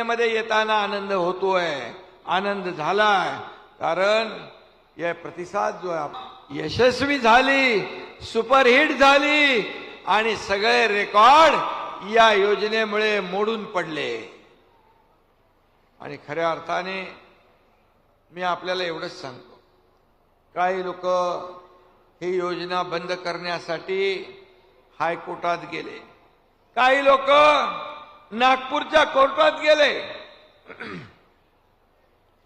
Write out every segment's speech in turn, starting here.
योजनेमध्ये येताना आनंद होतोय. आनंद झालाय. कारण या प्रतिसाद जो आहे यशस्वी झाली सुपरहिट झाली आणि सगळे रेकॉर्ड या योजनेमुळे मोडून पडले. आणि खऱ्या अर्थाने मी आपल्याला एवढंच सांगतो. काही लोक ही योजना बंद करण्यासाठी हायकोर्टात गेले. काही लोक नागपूरच्या कोर्टात गेले.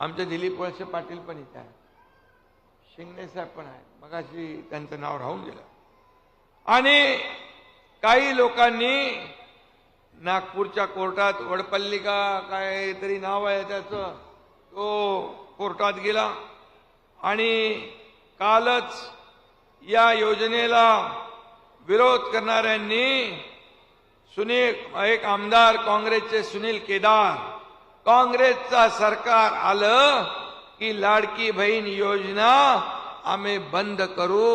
आमचे दिलीप वळसे पाटील पण इथे आहे शिंगणे साहेब पण आहे मगाशी त्यांचं नाव राहून गेलं. आणि काही लोकांनी नागपूरच्या कोर्टात वडपल्ली का काहीतरी नाव आहे त्याचं तो कोर्टात गेला. आणि कालच या योजनेला विरोध करणाऱ्यांनी सुनील एक आमदार काँग्रेसचे सुनील केदार. काँग्रेसचा सरकार आलं की लाडकी बहीण योजना आम्ही बंद करू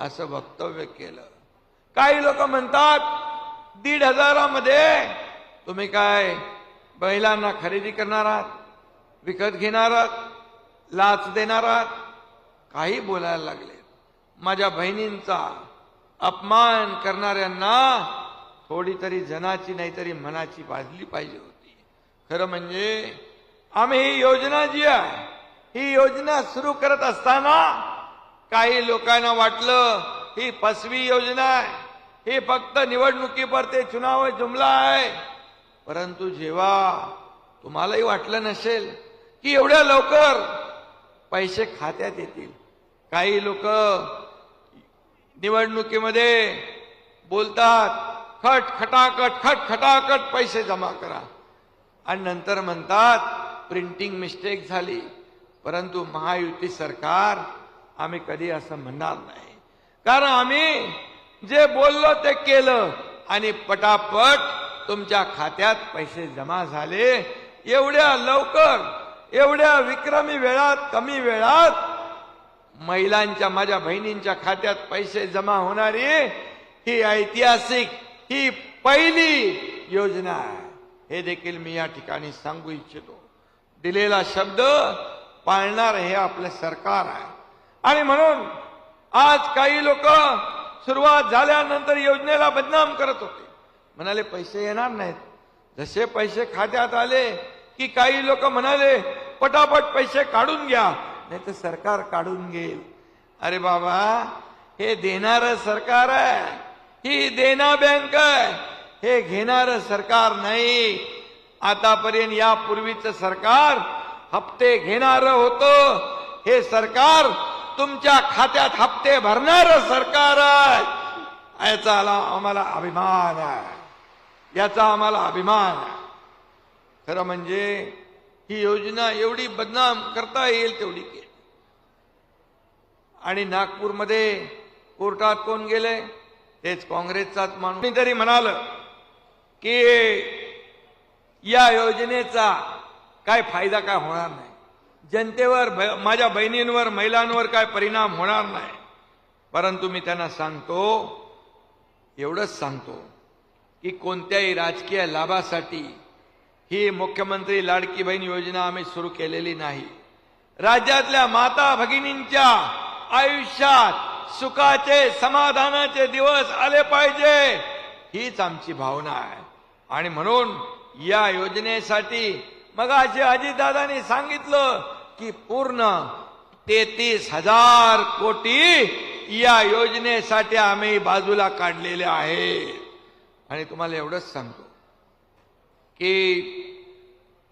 असं वक्तव्य केलं. काही लोक म्हणतात दीड हजारामध्ये तुम्ही काय बैलांना खरेदी करणार आहात विकत घेणार आहात लाच देणार आहात? काही बोलायला लागले माझ्या बहिणींचा अपमान करणाऱ्यांना थोडी तरी जनाची नाही तरी मनाची बाजली पाहिजे होती. खरं म्हणजे आम्ही ही योजना जी आहे ही योजना सुरू करत असताना काही लोकांना वाटलं ही फसवी योजना आहे. ही फक्त निवडणुकीपरते चुनाव जुमला आहे. परंतु जेव्हा तुम्हालाही वाटलं नसेल की एवढ्या लवकर पैसे खात्यात येतील. काही लोक निवडणुकीमध्ये बोलतात खट खटाखट खट खटाखट पैसे जमा करा. आणि नंतर म्हणतात प्रिंटिंग मिस्टेक झाली. परंतु महायुती सरकार आम्ही कधी असं म्हणणार नाही. कारण आम्ही जे बोललो ते केलं आणि पटापट तुमच्या खात्यात पैसे जमा झाले. एवढ्या लवकर एवढ्या विक्रमी वेळात कमी वेळात महिलांच्या माझ्या बहिणींच्या खात्यात पैसे जमा होणारी ही ऐतिहासिक ही पहिली योजना आहे. हे देखील मी या ठिकाणी सांगू इच्छितो. दिलेला शब्द पाळणार हे आपलं सरकार आहे. आणि म्हणून आज काही लोक सुरुवात झाल्यानंतर योजनेला बदनाम करत होते. म्हणाले पैसे येणार नाहीत. जसे पैसे खात्यात आले की काही लोक म्हणाले पटापट पैसे काढून घ्या नाही तर सरकार काढून घेईल. अरे बाबा हे देणार सरकार आहे. ही देना बँक आहे. हे घेणार सरकार नाही. आतापर्यंत यापूर्वीचं सरकार हप्ते घेणार होतं. हे सरकार तुमच्या खात्यात हप्ते भरणार सरकार आहे. याचा आम्हाला अभिमान आहे. याचा आम्हाला अभिमान आहे. खरं म्हणजे ही योजना एवढी बदनाम करता येईल तेवढी केली. आणि नागपूरमध्ये कोर्टात कोण गेले? तेच काँग्रेसचाच माणूस. तरी म्हणाल की या योजनेचा काय फायदा काय होणार नाही. जनतेवर माझ्या बहिणींवर महिलांवर काय परिणाम होणार नाही. परंतु मी त्यांना सांगतो एवढंच सांगतो की कोणत्याही राजकीय लाभासाठी ही मुख्यमंत्री लाडकी बहीण योजना आम्ही सुरू केलेली नाही. राज्यातल्या माता भगिनींच्या आयुष्यात सुखाचे समाधानाचे दिवस आले पाहिजे. हीच आमची भावना आहे. आणि म्हणून या योजनेसाठी मग असे अजितदादांनी सांगितलं की पूर्ण तेहतीस हजार कोटी या योजनेसाठी आम्ही बाजूला काढलेले आहे. आणि तुम्हाला एवढंच सांगतो की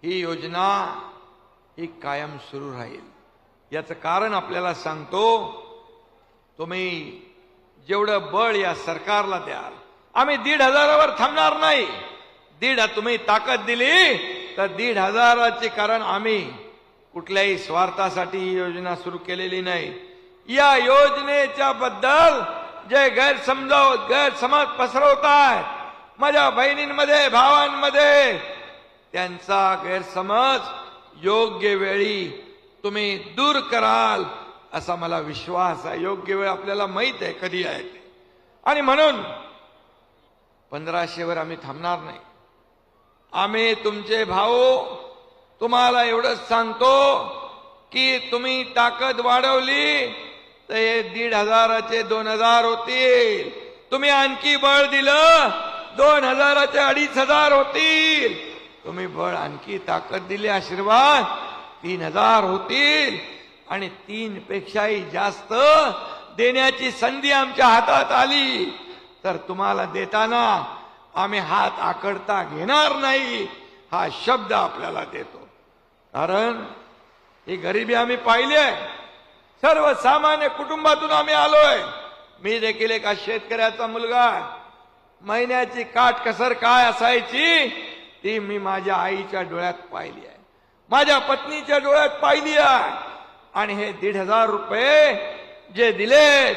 ही योजना ही कायम सुरू राहील. याचं कारण आपल्याला सांगतो तुम्ही जेवढं बळ या सरकारला द्याल आम्ही दीड हजारावर थांबणार नाही. दीड तुम्ही ताकद दिली तर दीड हजाराचे कारण आम्ही कुठल्याही स्वार्थासाठी ही योजना सुरू केलेली नाही. या योजनेच्या बद्दल जे गैरसमजाव गैरसमज पसरवतात माझ्या बहिणींमध्ये भावांमध्ये त्यांचा गैरसमज योग्य वेळी तुम्ही दूर कराल. असा मला विश्वास आहे. योग्य वेळ आपल्याला माहीत आहे कधी आहे ते. आणि म्हणून पंधराशेवर आम्ही थांबणार नाही. आम्ही तुमचे भाऊ तुम्हाला एवढंच सांगतो की तुम्ही ताकद वाढवली तर हे दीड हजाराचे दोन हजार होतील. तुम्ही आणखी बळ दिलं दोन हजाराचे अडीच हजार होतील. तुम्ही बळ आणखी ताकद दिली आशीर्वाद तीन हजार होतील. आणि तीन पेक्षाही जास्त देण्याची संधी आमच्या हातात आली. तर तुम्हाला देताना आम्ही हात आकडता घेणार नाही हा शब्द आपल्याला देतो. कारण ही गरिबी आम्ही पाहिली आहे. सर्वसामान्य कुटुंबातून आम्ही आलोय. मी देखील एका शेतकऱ्याचा मुलगा महिन्याची काट कसर काय असायची ती मी माझ्या आईच्या डोळ्यात पाहिली आहे. माझ्या पत्नीच्या डोळ्यात पाहिली आहे. आणि हे दीड हजार रुपये जे दिलेत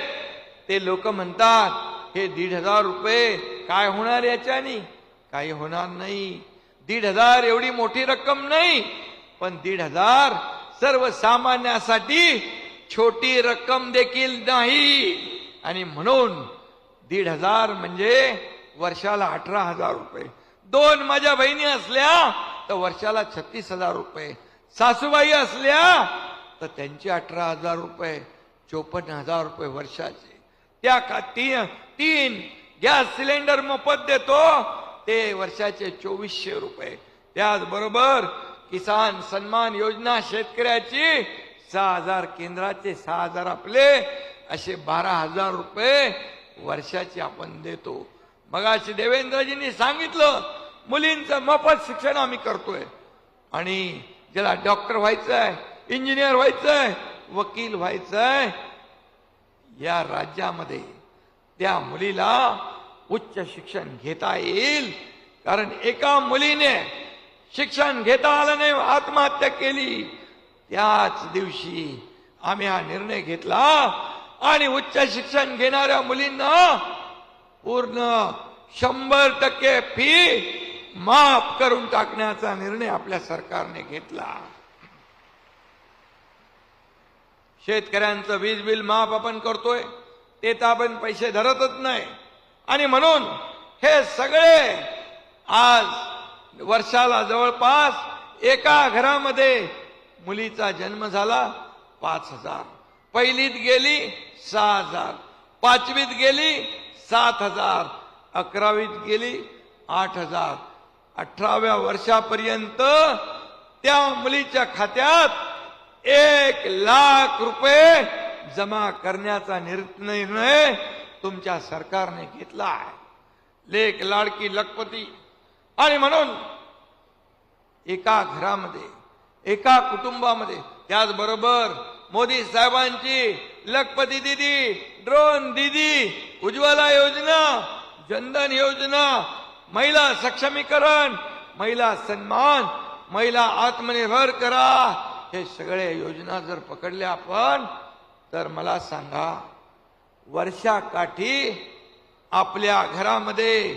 ते लोक म्हणतात हे दीड हजार रुपये काय होणार याच्यानी? काही होणार नाही. दीड हजार एवढी मोठी रक्कम नाही पण दीड हजार सर्वसामान्यासाठी छोटी रक्कम देखील नाही. आणि म्हणून दीड हजार म्हणजे वर्षाला अठरा हजार रुपये. दोन माझ्या बहिणी असल्या तर वर्षाला छत्तीस हजार रुपये. सासूबाई असल्या तर त्यांचे अठरा हजार रुपये चोपन्न हजार रुपये वर्षाचे. त्या का तीन तीन गॅस सिलेंडर मोफत देतो ते वर्षाचे चोवीसशे रुपये. त्याचबरोबर किसान सन्मान योजना शेतकऱ्याची सहा हजार केंद्राचे सहा हजार आपले असे बारा हजार रुपये वर्षाचे आपण देतो. मगाशी देवेंद्रजींनी सांगितलं मुलींचं मोफत शिक्षण आम्ही करतोय. आणि ज्याला डॉक्टर व्हायचं आहे इंजिनियर व्हायचंय वकील व्हायचंय. या राज्यामध्ये त्या मुलीला उच्च शिक्षण घेता येईल कारण एका मुलीने शिक्षण घेता आलं नाही आत्महत्या केली. त्याच दिवशी आम्ही हा निर्णय घेतला आणि उच्च शिक्षण घेणाऱ्या मुलींना पूर्ण शंभर टक्के फी माफ करून टाकण्याचा निर्णय आपल्या सरकारने घेतला. शेतकऱ्यांचं वीज बिल माफ आपण करतोय ते तर आपण पैसे धरतच नाही. आणि म्हणून हे सगळे आज वर्षाला जवळपास एका घरामध्ये मुलीचा जन्म झाला पाच हजार. पहिलीत गेली सहा हजार. पाचवीत गेली सात हजार. अकरावीत गेली आठ हजार. अठराव्या वर्षापर्यंत त्या मुलीच्या खात्यात एक लाख रुपये जमा करण्याचा निर्णय तुमच्या सरकारने घेतला आहे. लेख लाडकी लखपती. आणि म्हणून एका घरामध्ये एका कुटुंबामध्ये त्याचबरोबर मोदी साहेबांची लखपती दिदी ड्रोन दिदी उज्ज्वला योजना जनधन योजना महिला सक्षमीकरण महिला सन्मान महिला आत्मनिर्भर करा हे सगळे योजना जर पकडल्या आपण तर मला सांगा वर्षाकाठी आपल्या घरामध्ये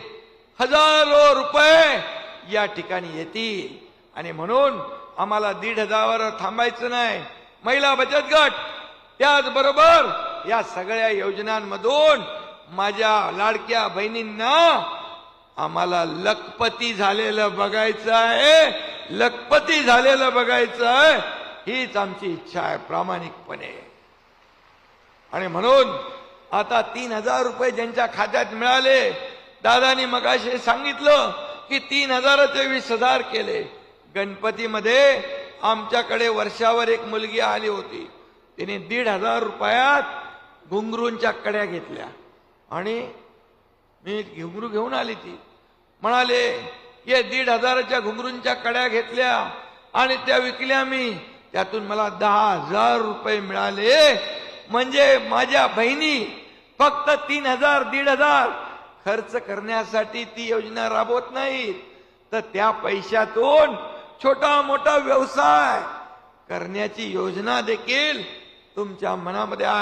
हजारो रुपये या ठिकाणी येतील. आणि म्हणून आम्हाला दीड हजारावर थांबायचं नाही. महिला बचत गट त्याचबरोबर या सगळ्या योजनांमधून माझ्या लाडक्या बहिणींना आम्हाला लखपती झालेलं बघायचं आहे. लखपती झालेलं बघायचं आहे. हीच आमची इच्छा आहे प्रामाणिकपणे. आणि म्हणून आता तीन हजार रुपये ज्यांच्या खात्यात मिळाले दादानी मगाशी सांगितलं की तीन हजाराचे वीस हजार केले. गणपतीमध्ये आमच्याकडे वर्षावर एक मुलगी आली होती. तिने दीड हजार रुपयात घुंगरूंच्या कड्या घेतल्या. आणि मी घुंगरू घेऊन आली ती. म्हणाले ये दीड हजाराच्या घुंगरूंच्या कड्या घेतल्या आणि त्या विकल्या मी. त्यातून मला दहा हजार रुपये मिळाले. म्हणजे माझ्या बहिणी फक्त तीन हजार दीड हजार खर्च करण्यासाठी ती योजना राबवत नाही तर त्या पैशातून छोटा मोठा व्यवसाय करण्याची योजना देखील तुमच्या मनामध्ये आहे.